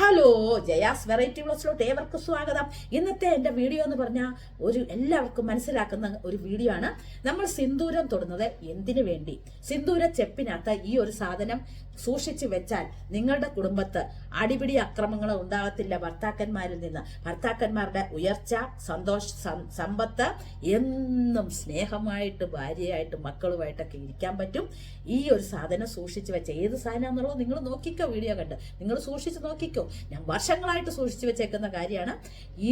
Hello Jaya's variety ബ്ലോസിലോട്ട് ഏവർക്കും സ്വാഗതം. ഇന്നത്തെ എന്റെ വീഡിയോ എന്ന് പറഞ്ഞാൽ ഒരു എല്ലാവർക്കും മനസ്സിലാക്കുന്ന ഒരു വീഡിയോ ആണ്. നമ്മൾ സിന്ദൂരം തൊടുന്നത് എന്തിനു വേണ്ടി? സിന്ദൂര ചെപ്പിനകത്ത് ഈ ഒരു സാധനം സൂക്ഷിച്ചു വെച്ചാൽ നിങ്ങളുടെ കുടുംബത്ത് അടിപിടി അക്രമങ്ങൾ ഉണ്ടാകത്തില്ല ഭർത്താക്കന്മാരിൽ നിന്ന്. ഭർത്താക്കന്മാരുടെ ഉയർച്ച സന്തോഷ സമ്പത്ത് എന്നും സ്നേഹമായിട്ട് ഭാര്യയായിട്ട് മക്കളുമായിട്ടൊക്കെ ഇരിക്കാൻ പറ്റും. ഈ ഒരു സാധനം സൂക്ഷിച്ചു വെച്ച ഏത് സാധനമാണെന്നുള്ളത് നിങ്ങൾ നോക്കിക്കോ വീഡിയോ കണ്ട്. നിങ്ങൾ സൂക്ഷിച്ച് നോക്കിക്കോ. ഞാൻ വർഷങ്ങളായിട്ട് സൂക്ഷിച്ചു വെച്ചേക്കുന്ന കാര്യമാണ്.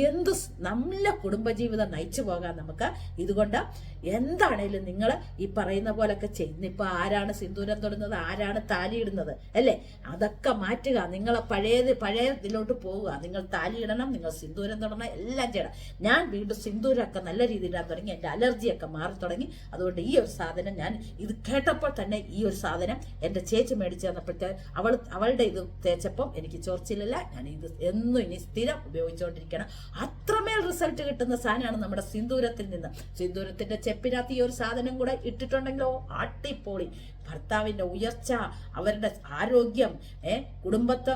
എന്ത് നല്ല കുടുംബജീവിതം നയിച്ചു പോകാൻ നമുക്ക് ഇതുകൊണ്ട് എന്താണേലും നിങ്ങൾ ഈ പറയുന്ന പോലൊക്കെ ചെയ്യുന്ന ഇപ്പൊ ആരാണ് സിന്ദൂരം തൊടുന്നത് ആരാണ് താലിയിടുന്നത് അല്ലേ? അതൊക്കെ മാറ്റുക. നിങ്ങളെ പഴയത് പഴയ ഇതിലോട്ട് പോവുക. നിങ്ങൾ താലിയിടണം നിങ്ങൾ സിന്ദൂരം തൊടണം എല്ലാം ചെയ്യണം. ഞാൻ വീണ്ടും സിന്ദൂരമൊക്കെ നല്ല രീതിയിൽ ഇടാൻ തുടങ്ങി. എന്റെ അലർജിയൊക്കെ മാറി തുടങ്ങി. അതുകൊണ്ട് ഈ ഒരു സാധനം ഞാൻ ഇത് കേട്ടപ്പോൾ തന്നെ ഈ ഒരു സാധനം എന്റെ ചേച്ചി മേടിച്ച് തന്നപ്പോഴത്തെ അവൾ അവളുടെ ഇത് തേച്ചപ്പം എനിക്ക് ചോർച്ചിലില്ല ഞാൻ ഇത് എന്നും ഇനി സ്ഥിരം ഉപയോഗിച്ചുകൊണ്ടിരിക്കണം അത്രമേൽ റിസൾട്ട് കിട്ടുന്ന സാധനമാണ് നമ്മുടെ സിന്ദൂരത്തിൽ നിന്ന്. സിന്ദൂരത്തിന്റെ ചെപ്പിനകത്ത് ഈ ഒരു സാധനം കൂടെ ഇട്ടിട്ടുണ്ടെങ്കിലോ അട്ടിപ്പൊളി ഭർത്താവിന്റെ ഉയർച്ച അവരുടെ ആരോഗ്യം ഏ കുടുംബത്തെ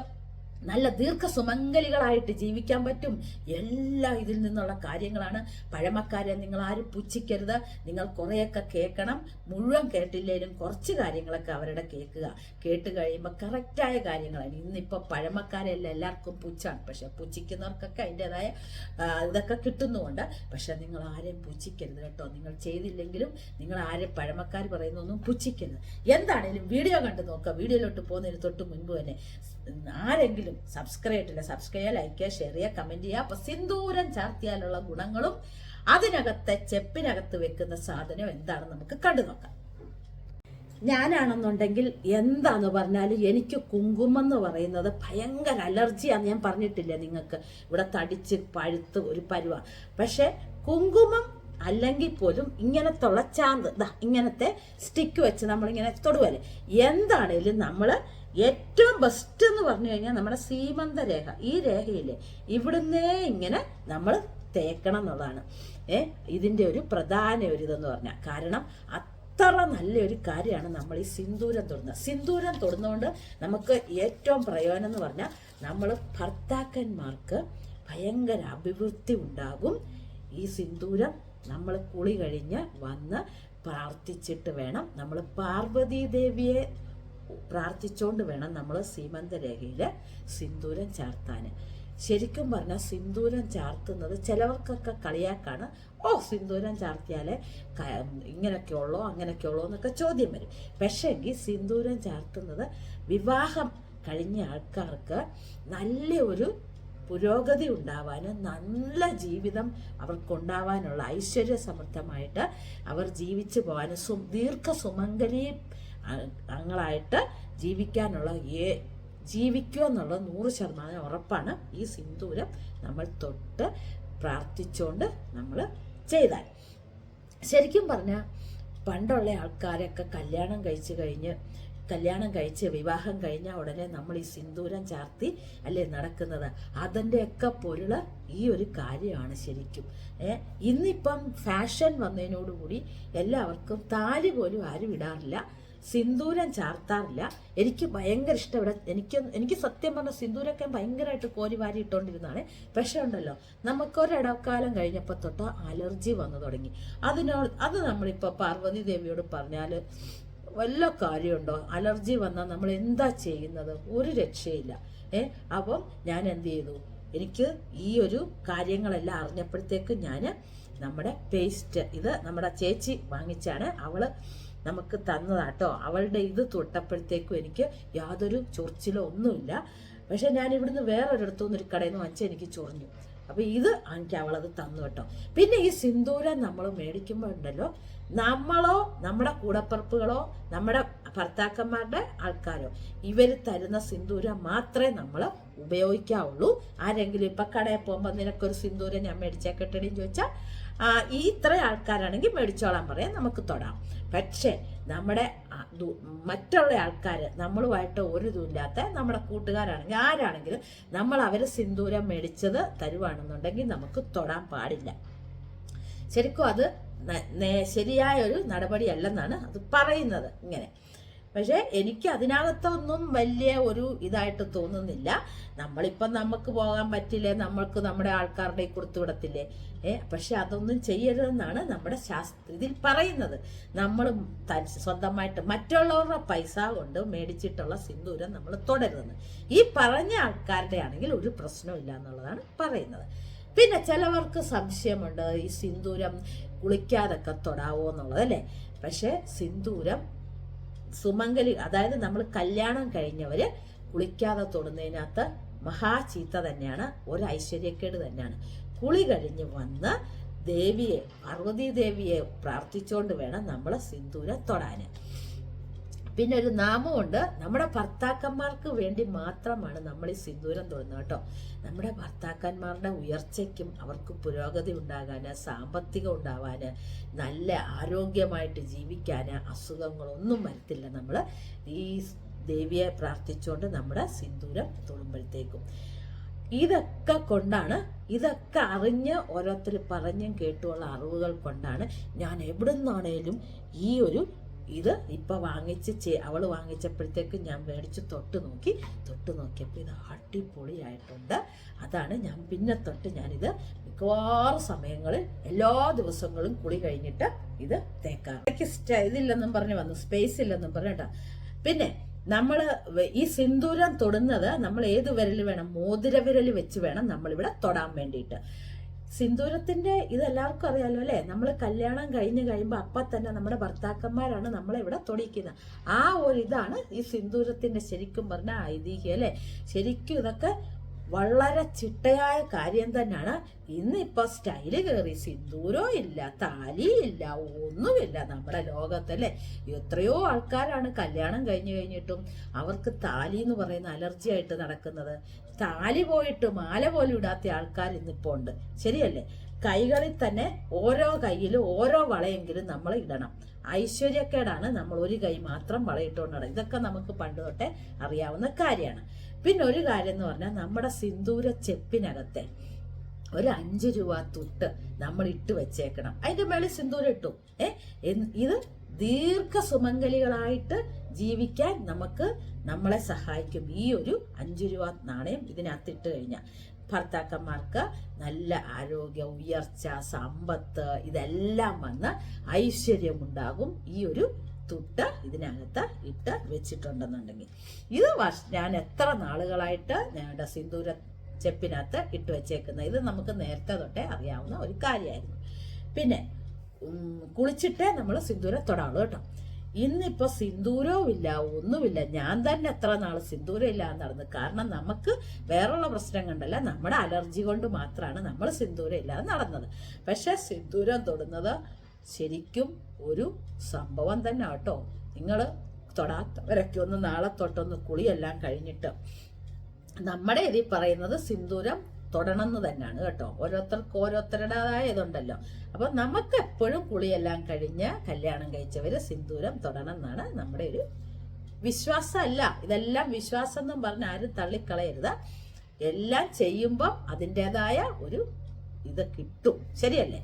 നല്ല ദീർഘസുമംഗലികളായിട്ട് ജീവിക്കാൻ പറ്റും. എല്ലാം ഇതിൽ നിന്നുള്ള കാര്യങ്ങളാണ് പഴമക്കാരെ നിങ്ങൾ ആരും പുച്ഛിക്കരുത്. നിങ്ങൾ കുറേയൊക്കെ കേൾക്കണം. മുഴുവൻ കേട്ടില്ലേലും കുറച്ച് കാര്യങ്ങളൊക്കെ അവരുടെ കേൾക്കുക. കേട്ട് കഴിയുമ്പോൾ കറക്റ്റായ കാര്യങ്ങളാണ്. ഇന്നിപ്പോൾ പഴമക്കാരെല്ലാം എല്ലാവർക്കും പുച്ഛാണ്. പക്ഷെ പുച്ഛിക്കുന്നവർക്കൊക്കെ അതിന്റെതായ ഇതൊക്കെ കിട്ടുന്നുമുണ്ട്. പക്ഷെ നിങ്ങൾ ആരെയും പുച്ഛിക്കരുത് കേട്ടോ. നിങ്ങൾ ചെയ്തില്ലെങ്കിലും നിങ്ങൾ ആരെ പഴമക്കാർ പറയുന്നൊന്നും പുച്ഛിക്കരുത്. എന്താണേലും വീഡിയോ കണ്ടു നോക്കുക. വീഡിയോയിലോട്ട് പോകുന്നതിന് തൊട്ട് മുൻപ് തന്നെ ആരെങ്കിലും സബ്സ്ക്രൈബ് ചെയ്തിട്ടില്ല സബ്സ്ക്രൈബ് ചെയ്യുക ലൈക്ക് ചെയ്യുക ഷെയർ ചെയ്യുക കമന്റ് ചെയ്യുക. അപ്പോൾ സിന്ദൂരം ചാർത്തിയാലുള്ള ഗുണങ്ങളും അതിനകത്തെ ചെപ്പിനകത്ത് വെക്കുന്ന സാധനം എന്താണെന്ന് നമുക്ക് കണ്ടു നോക്കാം. ഞാനാണെന്നുണ്ടെങ്കിൽ എന്താന്ന് പറഞ്ഞാലും എനിക്ക് കുങ്കുമം എന്ന് പറയുന്നത് ഭയങ്കര അലർജിയാണ് ഞാൻ പറഞ്ഞിട്ടില്ല നിങ്ങൾക്ക്? ഇവിടെ തടിച്ച് പഴുത്ത് ഒരു പരുവാണ് പക്ഷെ കുങ്കുമം അല്ലെങ്കിൽ പോലും ഇങ്ങനത്തുള്ള ചാന്ത് ഇതാ ഇങ്ങനത്തെ സ്റ്റിക്ക് വെച്ച് നമ്മളിങ്ങനെ തൊടുവല്ലേ? എന്താണേലും നമ്മൾ ഏറ്റവും ബെസ്റ്റ് എന്ന് പറഞ്ഞു കഴിഞ്ഞാൽ നമ്മുടെ സീമന്ത രേഖ. ഈ രേഖയില്ലേ? ഇവിടുന്നേ ഇങ്ങനെ നമ്മൾ തേക്കണം എന്നുള്ളതാണ്. ഏ ഇതിന്റെ ഒരു പ്രധാന ഒരു ഇതെന്ന് പറഞ്ഞാൽ. കാരണം അത്ര നല്ലൊരു കാര്യമാണ് നമ്മൾ ഈ സിന്ദൂരം തൊടുന്നത്. സിന്ദൂരം തൊടുന്നതുകൊണ്ട് നമുക്ക് ഏറ്റവും പ്രയോജനം എന്ന് പറഞ്ഞാൽ നമ്മൾ ഭർത്താക്കന്മാർക്ക് ഭയങ്കര അഭിവൃദ്ധി ഉണ്ടാകും ഈ സിന്ദൂരം നമ്മൾ കുളി കഴിഞ്ഞ് വന്ന് പ്രാർത്ഥിച്ചിട്ട് വേണം. നമ്മൾ പാർവതി ദേവിയെ പ്രാർത്ഥിച്ചുകൊണ്ട് വേണം നമ്മൾ സീമന്തരേഖയിൽ സിന്ദൂരം ചാർത്താൻ ശരിക്കും പറഞ്ഞാൽ സിന്ദൂരം ചാർത്തുന്നത് ചിലവർക്കൊക്കെ കളിയാക്കാണ്. ഓ സിന്ദൂരം ചാർത്തിയാലേ ഇങ്ങനെയൊക്കെയുള്ളോ ഇങ്ങനെയൊക്കെ ഉള്ളോ അങ്ങനെയൊക്കെ ഉള്ളോ എന്നൊക്കെ ചോദ്യം വരും. പക്ഷേങ്കിൽ സിന്ദൂരം ചാർത്തുന്നത് വിവാഹം കഴിഞ്ഞ ആൾക്കാർക്ക് നല്ല ഒരു പുരോഗതി ഉണ്ടാവാനും നല്ല ജീവിതം അവർക്കുണ്ടാവാനുള്ള ഐശ്വര്യ സമൃദ്ധമായിട്ട് അവർ ജീവിച്ചു പോകാനും സു ദീർഘ സുമംഗലി അങ്ങളായിട്ട് ജീവിക്കാനുള്ള ഏ ജീവിക്കുക എന്നുള്ളത് നൂറ് ശതമാനം ഉറപ്പാണ് ഈ സിന്ദൂരം നമ്മൾ തൊട്ട് പ്രാർത്ഥിച്ചുകൊണ്ട് നമ്മൾ ചെയ്താൽ. ശരിക്കും പറഞ്ഞാൽ പണ്ടുള്ള ആൾക്കാരൊക്കെ കല്യാണം കഴിച്ചു കഴിഞ്ഞ് കല്യാണം കഴിച്ച് വിവാഹം കഴിഞ്ഞ ഉടനെ നമ്മൾ ഈ സിന്ദൂരം ചാർത്തി അല്ലേ നടക്കുന്നത്? അതിന്റെയൊക്കെ പൊരുൾ ഈ ഒരു കാര്യമാണ് ശരിക്കും. ഇന്നിപ്പം ഫാഷൻ വന്നതിനോടുകൂടി എല്ലാവർക്കും താലി പോലും ആരും ഇടാറില്ല സിന്ദൂരം ചാർത്താറില്ല. എനിക്ക് ഭയങ്കര ഇഷ്ടം ഇവിടെ. എനിക്ക് എനിക്ക് സത്യം പറഞ്ഞ സിന്ദൂരൊക്കെ ഭയങ്കരമായിട്ട് കോരി വാരി ഇട്ടുകൊണ്ടിരുന്നതാണ് പക്ഷെ ഉണ്ടല്ലോ നമുക്കൊരിടക്കാലം കഴിഞ്ഞപ്പോൾ തൊട്ട് അലർജി വന്നു തുടങ്ങി. അതിനോട് അത് നമ്മളിപ്പോൾ പാർവതി ദേവിയോട് പറഞ്ഞാൽ വല്ല കാര്യമുണ്ടോ? അലർജി വന്നാൽ നമ്മൾ എന്താ ചെയ്യുന്നത്? ഒരു രക്ഷയില്ല. ഏ? അപ്പം ഞാൻ എന്ത് ചെയ്തു? എനിക്ക് ഈ ഒരു കാര്യങ്ങളെല്ലാം അറിഞ്ഞപ്പോഴത്തേക്ക് ഞാൻ നമ്മുടെ പേസ്റ്റ് ഇത് നമ്മുടെ ചേച്ചി വാങ്ങിച്ചാണ് അവൾ നമുക്ക് തന്നതാട്ടോ. അവളുടെ ഇത് തൊട്ടപ്പോഴത്തേക്കും എനിക്ക് യാതൊരു ചൊറിച്ചിലോ ഒന്നുമില്ല. പക്ഷെ ഞാൻ ഇവിടുന്ന് വേറൊരിടത്തു നിന്ന് ഒരു കടയിൽ നിന്ന് വാങ്ങിച്ചാൽ എനിക്ക് ചൊറിഞ്ഞു. അപ്പൊ ഇത് എനിക്ക് അവളത് തന്നു കേട്ടോ. പിന്നെ ഈ സിന്ദൂരം നമ്മൾ മേടിക്കുമ്പോൾ ഉണ്ടല്ലോ നമ്മളോ നമ്മുടെ കൂടപ്പറപ്പുകളോ നമ്മുടെ ഭർത്താക്കന്മാരുടെ ആൾക്കാരോ ഇവർ തരുന്ന സിന്ദൂരം മാത്രമേ നമ്മൾ ഉപയോഗിക്കാവുള്ളൂ. ആരെങ്കിലും ഇപ്പൊ കടയിൽ പോകുമ്പോൾ നിനക്കൊരു സിന്ദൂരം ഞാൻ മേടിച്ചാൽ കിട്ടണേന്ന് ചോദിച്ചാൽ ഈ ഇത്ര ആൾക്കാരാണെങ്കിൽ മേടിച്ചോളാൻ പറയാം നമുക്ക് തൊടാം. പക്ഷേ നമ്മുടെ മറ്റുള്ള ആൾക്കാർ നമ്മളുമായിട്ട് ഒരു ഇതുമില്ലാത്ത നമ്മുടെ കൂട്ടുകാരാണെങ്കിൽ ആരാണെങ്കിലും നമ്മൾ അവർ സിന്ദൂരം മേടിച്ചത് തരുവാണെന്നുണ്ടെങ്കിൽ നമുക്ക് തൊടാൻ പാടില്ല. ശരിക്കും അത് ശരിയായ ഒരു നടപടിയല്ലെന്നാണ് അത് പറയുന്നത് ഇങ്ങനെ. പക്ഷെ എനിക്ക് അതിനകത്തൊന്നും വലിയ ഒരു ഇതായിട്ട് തോന്നുന്നില്ല. നമ്മളിപ്പം നമുക്ക് പോകാൻ പറ്റില്ലേ? നമ്മൾക്ക് നമ്മുടെ ആൾക്കാരുടെ കൊടുത്തു വിടത്തില്ലേ? ഏ പക്ഷെ അതൊന്നും ചെയ്യരുതെന്നാണ് നമ്മുടെ ശാസ്ത്ര ഇതിൽ പറയുന്നത്. നമ്മൾ സ്വന്തമായിട്ട് മറ്റുള്ളവരുടെ പൈസ കൊണ്ട് മേടിച്ചിട്ടുള്ള സിന്ദൂരം നമ്മൾ തുടരുന്നത്. ഈ പറഞ്ഞ ആൾക്കാരുടെ ആണെങ്കിൽ ഒരു പ്രശ്നമില്ല എന്നുള്ളതാണ് പറയുന്നത്. പിന്നെ ചിലവർക്ക് സംശയമുണ്ട് ഈ സിന്ദൂരം കുളിക്കാതൊക്കെ തൊടാവോ എന്നുള്ളത് അല്ലേ? പക്ഷെ സിന്ദൂരം സുമംഗലി അതായത് നമ്മൾ കല്യാണം കഴിഞ്ഞവര് കുളിക്കാതെ തൊടുന്നതിനകത്ത് മഹാചീത്ത തന്നെയാണ് ഒരു ഐശ്വര്യക്കേട് തന്നെയാണ്. കുളി കഴിഞ്ഞ് വന്ന് ദേവിയെ പാർവതി ദേവിയെ പ്രാർത്ഥിച്ചുകൊണ്ട് വേണം നമ്മൾ സിന്ദൂരം തൊടാന്. പിന്നെ ഒരു നാമമുണ്ട്. നമ്മുടെ ഭർത്താക്കന്മാർക്ക് വേണ്ടി മാത്രമാണ് നമ്മൾ ഈ സിന്ദൂരം തൊഴുന്നത് കേട്ടോ. നമ്മുടെ ഭർത്താക്കന്മാരുടെ ഉയർച്ചയ്ക്കും അവർക്ക് പുരോഗതി ഉണ്ടാകാന് സാമ്പത്തികം ഉണ്ടാവാന് നല്ല ആരോഗ്യമായിട്ട് ജീവിക്കാന് അസുഖങ്ങളൊന്നും വരത്തില്ല നമ്മൾ ഈ ദേവിയെ പ്രാർത്ഥിച്ചുകൊണ്ട് നമ്മുടെ സിന്ദൂരം തൊടുമ്പോഴത്തേക്കും ഇതൊക്കെ കൊണ്ടാണ് ഇതൊക്കെ അറിഞ്ഞ് ഓരോരുത്തർ പറഞ്ഞും കേട്ടുമുള്ള അറിവുകൾ കൊണ്ടാണ് ഞാൻ എവിടെ നിന്നാണേലും ഈ ഒരു ഇത് ഇപ്പൊ വാങ്ങിച്ച് ചേ അവൾ വാങ്ങിച്ചപ്പോഴത്തേക്ക് ഞാൻ മേടിച്ച് തൊട്ട് നോക്കി. തൊട്ട് നോക്കിയപ്പോൾ ഇത് അടിപൊളിയായിട്ടുണ്ട്. അതാണ് ഞാൻ പിന്നെ തൊട്ട് ഞാനിത് മിക്കവാറും സമയങ്ങളിൽ എല്ലാ ദിവസങ്ങളും കുളി കഴിഞ്ഞിട്ട് ഇത് തേക്കാം എനിക്ക് ഇതില്ലെന്നും പറഞ്ഞ് വന്നു. സ്പേസ് ഇല്ലെന്നും പറഞ്ഞിട്ടാ പിന്നെ നമ്മൾ ഈ സിന്ദൂരം തൊടുന്നത് നമ്മൾ ഏത് വിരൽ വേണം? മോതിര വിരൽ വെച്ച് വേണം നമ്മളിവിടെ തൊടാൻ വേണ്ടിയിട്ട്. സിന്ദൂരത്തിന്റെ ഇത് എല്ലാവർക്കും അറിയാലോ അല്ലെ? നമ്മൾ കല്യാണം കഴിഞ്ഞ് കഴിയുമ്പോൾ അപ്പം തന്നെ നമ്മുടെ ഭർത്താക്കന്മാരാണ് നമ്മളെ ഇവിടെ തൊടിക്കുന്നത് ആ ഒരു ഇതാണ് ഈ സിന്ദൂരത്തിന്റെ ശരിക്കും പറഞ്ഞ ഐതിഹ്യം അല്ലെ? ശരിക്കും ഇതൊക്കെ വളരെ ചിട്ടയായ കാര്യം തന്നെയാണ്. ഇന്നിപ്പോ സ്റ്റൈൽ കയറി സിന്ദൂരോ ഇല്ല താലിയില്ല ഒന്നുമില്ല നമ്മുടെ ലോകത്തല്ലേ. എത്രയോ ആൾക്കാരാണ് കല്യാണം കഴിഞ്ഞു കഴിഞ്ഞിട്ടും അവർക്ക് താലി എന്ന് പറയുന്ന അലർജി ആയിട്ട് നടക്കുന്നത്. താലി പോയിട്ട് മാല പോലും ഇടാത്ത ആൾക്കാർ ഇന്നിപ്പോ ഉണ്ട്. ശരിയല്ലേ? കൈകളിൽ തന്നെ ഓരോ കയ്യിലും ഓരോ വളയെങ്കിലും നമ്മൾ ഇടണം. ഐശ്വര്യക്കേടാണ് നമ്മൾ ഒരു കൈ മാത്രം വളയിട്ടുകൊണ്ട് ഇതൊക്കെ നമുക്ക് പണ്ട് തൊട്ടേ അറിയാവുന്ന കാര്യമാണ്. പിന്നെ ഒരു കാര്യം എന്ന് പറഞ്ഞാൽ നമ്മുടെ സിന്ദൂര ചെപ്പിനകത്തെ ഒരു അഞ്ച് രൂപ തുട്ട് നമ്മൾ ഇട്ട് വെച്ചേക്കണം. അതിന്റെ മേളിൽ സിന്ദൂരം ഇട്ടു. ഇത് ദീർഘ സുമംഗലികളായിട്ട് ജീവിക്കാൻ നമുക്ക് നമ്മളെ സഹായിക്കും. ഈ ഒരു അഞ്ചു രൂപ നാണയം ഇതിനകത്ത് ഇട്ട് കഴിഞ്ഞാൽ ഭർത്താക്കന്മാർക്ക് നല്ല ആരോഗ്യ ഉയർച്ച സമ്പത്ത് ഇതെല്ലാം വന്ന് ഐശ്വര്യമുണ്ടാകും ഈ ഒരു തുട്ട് ഇതിനകത്ത് ഇട്ട് വെച്ചിട്ടുണ്ടെന്നുണ്ടെങ്കിൽ. ഇത് ഞാൻ എത്ര നാളുകളായിട്ട് ഞങ്ങളുടെ സിന്ദൂര ചെപ്പിനകത്ത് ഇട്ട് വെച്ചേക്കുന്നത്? ഇത് നമുക്ക് നേരത്തെ തൊട്ടേ അറിയാവുന്ന ഒരു കാര്യമായിരുന്നു. പിന്നെ കുളിച്ചിട്ട് നമ്മൾ സിന്ദൂരം തൊടാളൂ കേട്ടോ. ഇന്നിപ്പോ സിന്ദൂരവും ഇല്ല ഒന്നുമില്ല. ഞാൻ തന്നെ എത്ര നാൾ സിന്ദൂരം ഇല്ലാതെ നടന്നു. കാരണം നമുക്ക് വേറുള്ള പ്രശ്നം കണ്ടല്ല. നമ്മുടെ അലർജി കൊണ്ട് മാത്രമാണ് നമ്മൾ സിന്ദൂരം ഇല്ലാതെ നടന്നത്. പക്ഷെ സിന്ദൂരം തൊടുന്നത് ശരിക്കും ഒരു സംഭവം തന്നെ കേട്ടോ. നിങ്ങൾ തൊടാത്തവരൊക്കെ ഒന്ന് നാളെ തൊട്ടൊന്ന് കുളിയെല്ലാം കഴിഞ്ഞിട്ട് നമ്മുടെ ഇതിൽ പറയുന്നത് സിന്ദൂരം തൊടണം എന്ന് തന്നെയാണ് കേട്ടോ. ഓരോരുത്തർക്ക് ഓരോരുത്തരുടേതായ ഇതുണ്ടല്ലോ. അപ്പൊ നമുക്ക് എപ്പോഴും കുളിയെല്ലാം കഴിഞ്ഞ് കല്യാണം കഴിച്ചവര് സിന്ദൂരം തൊടണം എന്നാണ് നമ്മുടെ ഒരു വിശ്വാസമല്ല. ഇതെല്ലാം വിശ്വാസം എന്നും പറഞ്ഞ് ആരും തള്ളിക്കളയരുത്. എല്ലാം ചെയ്യുമ്പം അതിന്റെതായ ഒരു ഇത് കിട്ടും. ശരിയല്ലേ?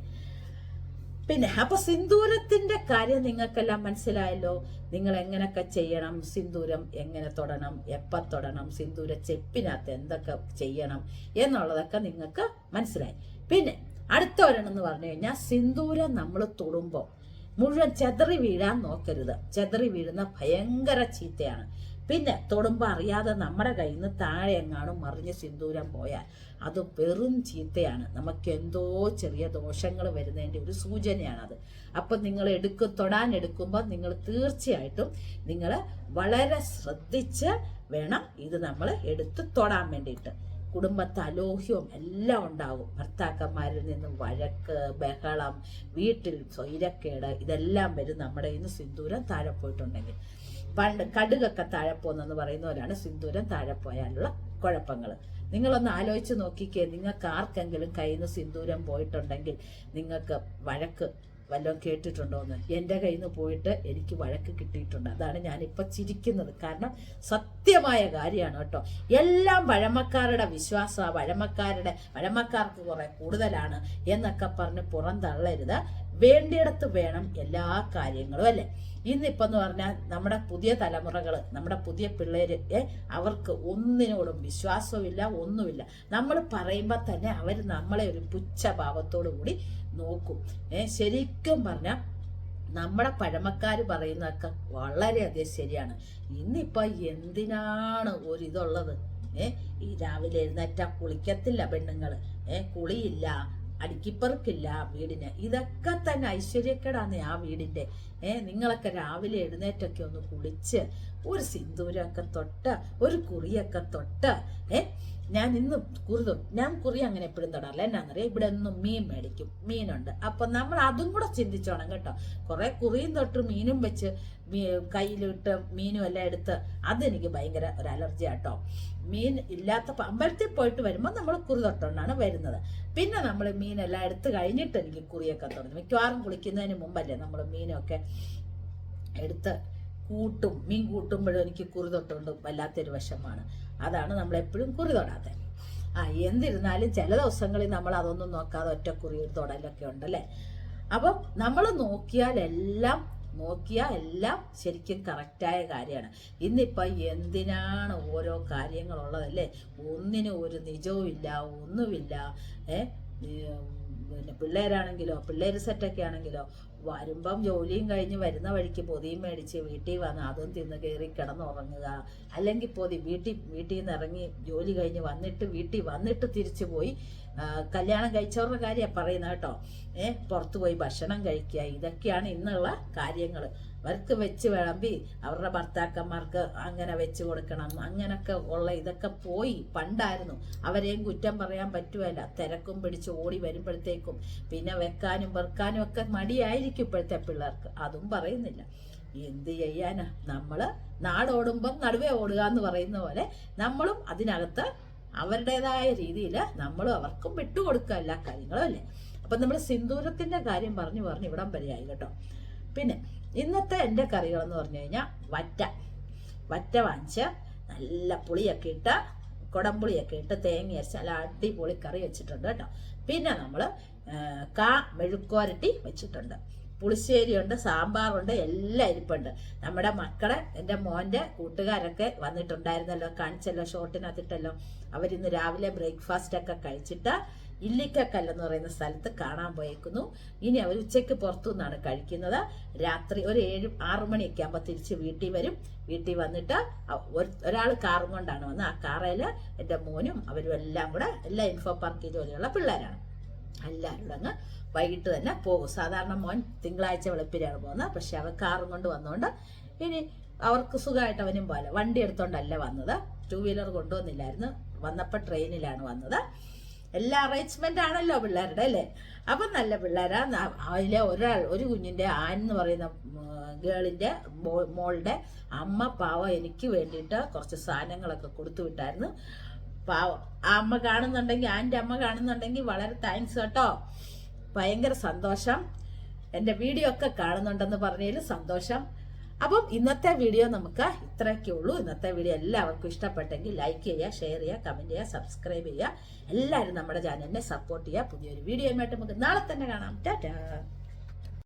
പിന്നെ അപ്പൊ സിന്ദൂരത്തിന്റെ കാര്യം നിങ്ങൾക്കെല്ലാം മനസ്സിലായല്ലോ. നിങ്ങൾ എങ്ങനെയൊക്കെ ചെയ്യണം? സിന്ദൂരം എങ്ങനെ തൊടണം? എപ്പ തൊടണം? സിന്ദൂര ചെപ്പിനകത്ത് എന്തൊക്കെ ചെയ്യണം? എന്നുള്ളതൊക്കെ നിങ്ങൾക്ക് മനസ്സിലായി. പിന്നെ അടുത്ത ഒരെണ്ണം പറഞ്ഞു കഴിഞ്ഞാൽ സിന്ദൂരം നമ്മൾ തൊടുമ്പോൾ മുഴുവൻ ചെതറി വീഴാൻ നോക്കരുത്. ചെതറി വീഴുന്ന ഭയങ്കര ചീത്തയാണ്. പിന്നെ തൊടുമ്പോൾ അറിയാതെ നമ്മുടെ കയ്യിൽ നിന്ന് താഴെ എങ്ങാനും മറിഞ്ഞ് സിന്ദൂരം പോയാൽ അത് വെറും ചീത്തയാണ്. നമുക്ക് എന്തോ ചെറിയ ദോഷങ്ങൾ വരുന്നതിന്റെ ഒരു സൂചനയാണത്. അപ്പം നിങ്ങൾ എടുക്ക തൊടാൻ എടുക്കുമ്പോൾ നിങ്ങൾ തീർച്ചയായിട്ടും നിങ്ങൾ വളരെ ശ്രദ്ധിച്ച് വേണം ഇത് നമ്മൾ എടുത്ത് തൊടാൻ വേണ്ടിയിട്ട്. കുടുംബത്ത് അലോഹ്യവും എല്ലാം ഉണ്ടാകും ഭർത്താക്കന്മാരിൽ നിന്നും വഴക്ക് ബഹളം വീട്ടിൽ സ്വൈരക്കേട് ഇതെല്ലാം വരും നമ്മുടെ ഇന്ന് സിന്ദൂരം താഴെ പോയിട്ടുണ്ടെങ്കിൽ. പണ്ട് കടുകൊക്കെ താഴെ പോകുന്നെന്ന് പറയുന്നവരാണ് സിന്ദൂരം താഴെ പോയാലുള്ള കുഴപ്പങ്ങൾ നിങ്ങളൊന്ന് ആലോചിച്ച് നോക്കിക്കേ നിങ്ങൾക്ക് ആർക്കെങ്കിലും കയ്യിൽ നിന്ന് സിന്ദൂരം പോയിട്ടുണ്ടെങ്കിൽ നിങ്ങൾക്ക് വഴക്ക് വല്ലതും കേട്ടിട്ടുണ്ടോ എന്ന് എന്റെ കയ്യിൽ നിന്ന് പോയിട്ട് എനിക്ക് വഴക്ക് കിട്ടിയിട്ടുണ്ട്. അതാണ് ഞാനിപ്പോൾ ചിരിക്കുന്നത്. കാരണം സത്യമായ കാര്യമാണ് കേട്ടോ. എല്ലാം പഴമക്കാരുടെ വിശ്വാസമാണ് പഴമക്കാരുടെ പഴമക്കാർക്ക് കുറെ കൂടുതലാണ് എന്നൊക്കെ പറഞ്ഞ് പുറന്തള്ളരുത്. വേണ്ടിയിടത്ത് വേണം എല്ലാ കാര്യങ്ങളും അല്ലേ? ഇന്നിപ്പം എന്ന് പറഞ്ഞാൽ നമ്മുടെ പുതിയ തലമുറകൾ നമ്മുടെ പുതിയ പിള്ളേർ അവർക്ക് ഒന്നിനോടും വിശ്വാസമില്ല ഒന്നുമില്ല. നമ്മൾ പറയുമ്പോൾ തന്നെ അവർ നമ്മളെ ഒരു പുച്ഛഭാവത്തോടു കൂടി നോക്കും. ഏർ ശരിക്കും പറഞ്ഞാൽ നമ്മുടെ പഴമക്കാർ പറയുന്നതൊക്കെ വളരെയധികം ശരിയാണ്. ഇന്നിപ്പോൾ എന്തിനാണ് ഒരിതുള്ളത്? ഏർ ഈ രാവിലെ എഴുന്നേറ്റ കുളിക്കത്തില്ല പെണ്ണുങ്ങൾ ഏർ കുളിയില്ല അടുക്കിപ്പറക്കില്ല വീടിന്. ഇതൊക്കെ തന്നെ ഐശ്വര്യക്കേടാന്ന് ആ വീടിന്റെ. ഏ നിങ്ങളൊക്കെ രാവിലെ എഴുന്നേറ്റൊക്കെ ഒന്ന് കുളിച്ച് ഒരു സിന്ദൂരമൊക്കെ തൊട്ട് ഒരു കുറിയൊക്കെ തൊട്ട് ഏ ഞാൻ ഇന്ന് കുറി ഞാൻ കുറി അങ്ങനെ എപ്പോഴും തൊടാറില്ല. എന്നാന്നറിയാം? ഇവിടെ ഒന്നും മീൻ മേടിക്കും മീനുണ്ട്. അപ്പൊ നമ്മൾ അതും കൂടെ ചിന്തിച്ചോണം കേട്ടോ. കുറെ കുറിയും തൊട്ട് മീനും വെച്ച് കയ്യിലിട്ട് മീനും എല്ലാം എടുത്ത് അതെനിക്ക് ഭയങ്കര ഒരു അലർജി ആട്ടോ മീൻ ഇല്ലാത്ത അമ്പലത്തിൽ പോയിട്ട് വരുമ്പോൾ നമ്മൾ കുറി തൊട്ടുകൊണ്ടാണ് വരുന്നത്. പിന്നെ നമ്മൾ മീനെല്ലാം എടുത്ത് കഴിഞ്ഞിട്ട് എനിക്ക് കുറിയൊക്കെ തുടങ്ങി മിക്കവാറും കുളിക്കുന്നതിന് മുമ്പല്ലേ നമ്മൾ മീനൊക്കെ എടുത്ത് കൂട്ടും മീൻ കൂട്ടുമ്പോഴും എനിക്ക് കുറി തൊട്ടുകൊണ്ട് വല്ലാത്തൊരു വശമാണ് അതാണ് നമ്മൾ എപ്പോഴും കുറി തൊടാത്തത്. ആ എന്തിരുന്നാലും ചില ദിവസങ്ങളിൽ നമ്മൾ അതൊന്നും നോക്കാതെ ഒറ്റ കുറി തൊടലൊക്കെ ഉണ്ടല്ലേ? അപ്പം നമ്മൾ നോക്കിയാൽ എല്ലാം നോക്കിയാൽ എല്ലാം ശരിക്കും കറക്റ്റായ കാര്യമാണ്. ഇന്നിപ്പം എന്തിനാണ് ഓരോ കാര്യങ്ങളുള്ളതല്ലേ? ഒന്നിനും ഒരു നിജവും ഇല്ല ഒന്നുമില്ല. ഏ പിന്നെ പിള്ളേരാണെങ്കിലോ പിള്ളേർ സെറ്റൊക്കെ ആണെങ്കിലോ വരുമ്പം ജോലിയും കഴിഞ്ഞ് വരുന്ന വഴിക്ക് പൊതിയും മേടിച്ച് വീട്ടിൽ വന്ന് അതും തിന്ന് കയറി കിടന്നുറങ്ങുക. അല്ലെങ്കിൽ പൊതി വീട്ടിൽ വീട്ടിൽ നിന്ന് ഇറങ്ങി ജോലി കഴിഞ്ഞ് വന്നിട്ട് വീട്ടിൽ വന്നിട്ട് തിരിച്ചു പോയി കല്യാണം കഴിച്ചവരുടെ കാര്യമാണ് പറയുന്നത് കേട്ടോ. ഏഹ് പുറത്തു പോയി ഭക്ഷണം കഴിക്കുക. ഇതൊക്കെയാണ് ഇന്നുള്ള കാര്യങ്ങൾ അവർക്ക് വെച്ച് വിളമ്പി അവരുടെ ഭർത്താക്കന്മാർക്ക് അങ്ങനെ വെച്ച് കൊടുക്കണം. അങ്ങനൊക്കെ ഉള്ള ഇതൊക്കെ പോയി. പണ്ടായിരുന്നു. അവരെയും കുറ്റം പറയാൻ പറ്റുമല്ല തിരക്കും പിടിച്ച് ഓടി വരുമ്പോഴത്തേക്കും പിന്നെ വെക്കാനും വെറുക്കാനും ഒക്കെ മടിയായിരിക്കും ഇപ്പോഴത്തെ പിള്ളേർക്ക്. അതും പറയുന്നില്ല. എന്ത് ചെയ്യാനാ? നമ്മൾ നാടോടുമ്പം നടുവേ ഓടുക എന്ന് പറയുന്ന പോലെ നമ്മളും അതിനകത്ത് അവരുടേതായ രീതിയിൽ നമ്മളും അവർക്കും വിട്ടുകൊടുക്കുക എല്ലാ കാര്യങ്ങളും അല്ലേ? അപ്പൊ നമ്മൾ സിന്ദൂരത്തിന്റെ കാര്യം പറഞ്ഞു പറഞ്ഞ് ഇവിടം വരെയായി കേട്ടോ. പിന്നെ ഇന്നത്തെ എന്റെ കറികൾ എന്ന് പറഞ്ഞു കഴിഞ്ഞാൽ വറ്റ. വറ്റ വാങ്ങിച്ച് നല്ല പുളിയൊക്കെ ഇട്ട് കുടംപുളിയൊക്കെ ഇട്ട് തേങ്ങ അരച്ച് നല്ല അടിപൊളി കറി വെച്ചിട്ടുണ്ട് കേട്ടോ. പിന്നെ നമ്മൾ കാ മെഴുക്കോരട്ടി വെച്ചിട്ടുണ്ട്. പുളിശ്ശേരിയുണ്ട് സാമ്പാറുണ്ട് എല്ലാം ഇരിപ്പുണ്ട്. നമ്മുടെ മക്കളെ എന്റെ മോന്റെ കൂട്ടുകാരൊക്കെ വന്നിട്ടുണ്ടായിരുന്നല്ലോ കാണിച്ചല്ലോ ഷോർട്ടിനകത്തിട്ടല്ലോ അവരിന്ന് രാവിലെ ബ്രേക്ക്ഫാസ്റ്റ് ഒക്കെ കഴിച്ചിട്ട് ഇല്ലിക്കക്കല്ലെന്ന് പറയുന്ന സ്ഥലത്ത് കാണാൻ പോയേക്കുന്നു. ഇനി അവർ ഉച്ചയ്ക്ക് പുറത്തു നിന്നാണ് കഴിക്കുന്നത്. രാത്രി ഒരു ഏഴ് ആറു മണിയൊക്കെ ആകുമ്പോൾ തിരിച്ച് വീട്ടിൽ വരും. വീട്ടിൽ വന്നിട്ട് ഒരാൾ കാറും കൊണ്ടാണ് വന്നത്. ആ കാറയിൽ എന്റെ മോനും അവരും എല്ലാം കൂടെ എല്ലാ ഇൻഫോ പാർക്ക് ജോലിയുള്ള പിള്ളേരാണ്. എല്ലാവരും അങ്ങ് വൈകിട്ട് തന്നെ പോകും. സാധാരണ മോൻ തിങ്കളാഴ്ച വെളുപ്പിനാണ് പോകുന്നത്. പക്ഷെ അവൻ കാറും കൊണ്ട് വന്നുകൊണ്ട് ഇനി അവർക്ക് സുഖമായിട്ട് അവനും പോലെ വണ്ടി എടുത്തോണ്ടല്ല വന്നത്. ടൂ വീലർ കൊണ്ടുവന്നില്ലായിരുന്നു. വന്നപ്പോൾ ട്രെയിനിലാണ് വന്നത്. എല്ലാ അറേഞ്ച്മെന്റ് ആണല്ലോ പിള്ളേരുടെ അല്ലേ? അപ്പം നല്ല പിള്ളേരാ. ന- അതിലെ ഒരാൾ ഒരു കുഞ്ഞിന്റെ ആൻ എന്ന് പറയുന്ന ഗേളിന്റെ മോളുടെ അമ്മ പാവ എനിക്ക് വേണ്ടിയിട്ട് കുറച്ച് സാധനങ്ങളൊക്കെ കൊടുത്തു വിട്ടായിരുന്നു. പാവ. ആ അമ്മ കാണുന്നുണ്ടെങ്കിൽ ആന്റെ അമ്മ കാണുന്നുണ്ടെങ്കിൽ വളരെ താങ്ക്സ് കേട്ടോ. ഭയങ്കര സന്തോഷം. എന്റെ വീഡിയോ ഒക്കെ കാണുന്നുണ്ടെന്ന് പറഞ്ഞതിൽ സന്തോഷം. അപ്പം ഇന്നത്തെ വീഡിയോ നമുക്ക് ഇത്രയൊക്കെ ഉള്ളൂ. ഇന്നത്തെ വീഡിയോ എല്ലാവർക്കും ഇഷ്ടപ്പെട്ടെങ്കിൽ ലൈക്ക് ചെയ്യുക ഷെയർ ചെയ്യുക കമന്റ് ചെയ്യുക സബ്സ്ക്രൈബ് ചെയ്യുക. എല്ലാവരും നമ്മുടെ ചാനലിനെ സപ്പോർട്ട് ചെയ്യുക. പുതിയൊരു വീഡിയോ ആയിട്ട് നമുക്ക് നാളെ തന്നെ കാണാം. ടാറ്റാ.